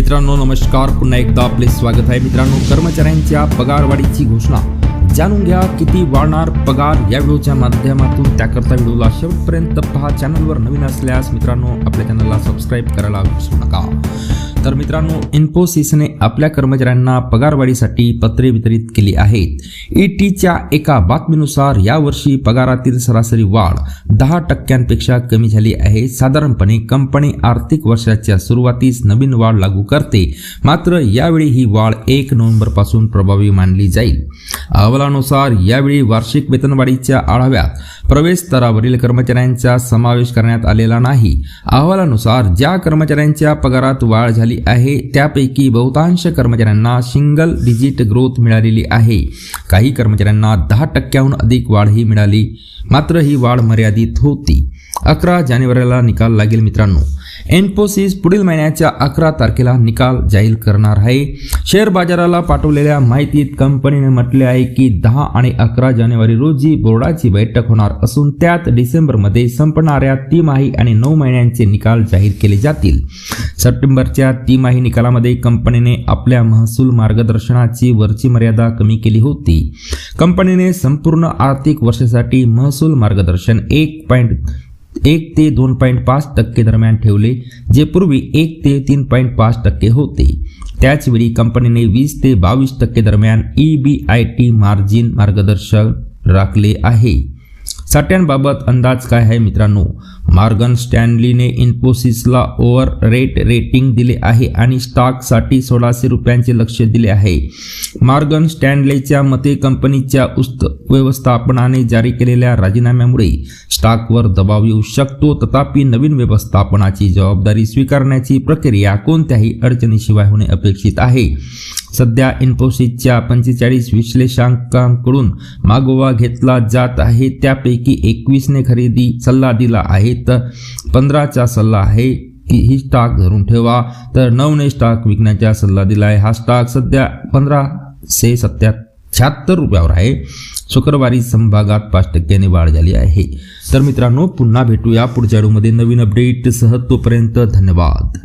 मित्रांनो नमस्कार. पुन्हा एकदा आपले स्वागत आहे. मित्रांनो कर्मचाऱ्यांच्या पगारवाढीची घोषणा. जाणून घ्या किती वाढणार पगार या व्हिडिओच्या माध्यमातून. त्याकरता व्हिडिओला शेवटपर्यंत पहा. चॅनलवर नवीन असल्यास मित्रांनो आपल्या चॅनलला सबस्क्राईब करायला विसरू नका. तर मित्रांनो इन्फोसिसने आपल्या कर्मचाऱ्यांना पगारवाढीसाठी पत्रे वितरित केली आहेत. ईटीच्या एका बातमीनुसार यावर्षी पगारातील सरासरी वाढ दहा टक्क्यांपेक्षा कमी झाली आहे. साधारणपणे कंपनी आर्थिक वर्षाच्या सुरुवातीस नवीन वाढ लागू करते. मात्र यावेळी ही वाढ एक नोव्हेंबरपासून प्रभावी मानली जाईल. अहवालानुसार यावेळी वार्षिक वेतनवाढीच्या आढाव्यात प्रवेश स्तरावरील कर्मचाऱ्यांचा समावेश करण्यात आलेला नाही. अहवालानुसार ज्या कर्मचाऱ्यांच्या पगारात वाढ झाली आहे. त्यापैकी बहुतांश कर्मचाऱ्यांना सिंगल डिजिट ग्रोथ मिळालेली आहे. काही कर्मचाऱ्यांना दहा टक्क्याहून अधिक वाढही मिळाली. मात्र ही वाढ मर्यादित होती. अकरा जानेवारीला निकाल लागेल मित्रांनो. एन्फोसिस पुढील महिन्याच्या अकरा तारखेला निकाल जाहीर करणार आहे. शेअर बाजाराला पाठवलेल्या माहितीत कंपनीने म्हटले आहे की दहा आणि अकरा जानेवारी रोजी बोर्डाची बैठक होणार असून त्यात डिसेंबरमध्ये संपणाऱ्या तिमाही आणि नऊ महिन्यांचे निकाल जाहीर केले जातील. सप्टेंबरच्या तिमाही निकालामध्ये कंपनीने आपल्या महसूल मार्गदर्शनाची वरची मर्यादा कमी केली होती. कंपनीने संपूर्ण आर्थिक वर्षासाठी महसूल मार्गदर्शन एक पॉईंट एक ते दोन पॉईंट पाच टक्के दरम्यान ठेवले जे पूर्वी एक ते तीन पॉईंट पाच टक्के होते. त्याचवेळी कंपनीने वीस ते बावीस टक्के दरम्यान E B I T margin मार्गदर्शन राखले आहे. साठ्यांबाबत अंदाज काय आहे मित्रांनो? मार्गन स्टॅनलीने इन्फोसिसला ओव्हर रेट रेटिंग दिले आहे आणि स्टॉकसाठी सोळाशे रुपयांचे लक्ष दिले आहे. मार्गन स्टॅनलेच्या मते कंपनीच्या उस्त व्यवस्थापनाने जारी केलेल्या राजीनाम्यामुळे स्टॉकवर दबाव येऊ शकतो. तथापि नवीन व्यवस्थापनाची जबाबदारी स्वीकारण्याची प्रक्रिया कोणत्याही अडचणीशिवाय होणे अपेक्षित आहे. सध्या इन्फोसिसच्या पंचेचाळीस विश्लेषकांकडून मागोवा घेतला जात आहे. त्यापैकी एकवीसने खरेदी सल्ला दिला आहे. आहेत पंधराचा सल्ला आहे की ही स्टॉक धरून ठेवा. तर नऊने स्टॉक विकण्याचा सल्ला दिला आहे हा स्टॉक सध्या पंधराशे सत्या शहात्तर रुपयावर आहे. शुक्रवारी संभागात पाच टक्क्याने वाढ झाली आहे. तर मित्रांनो पुन्हा भेटूया पुढच्या व्हिडिओमध्ये. नवीन अपडेटसह तोपर्यंत धन्यवाद.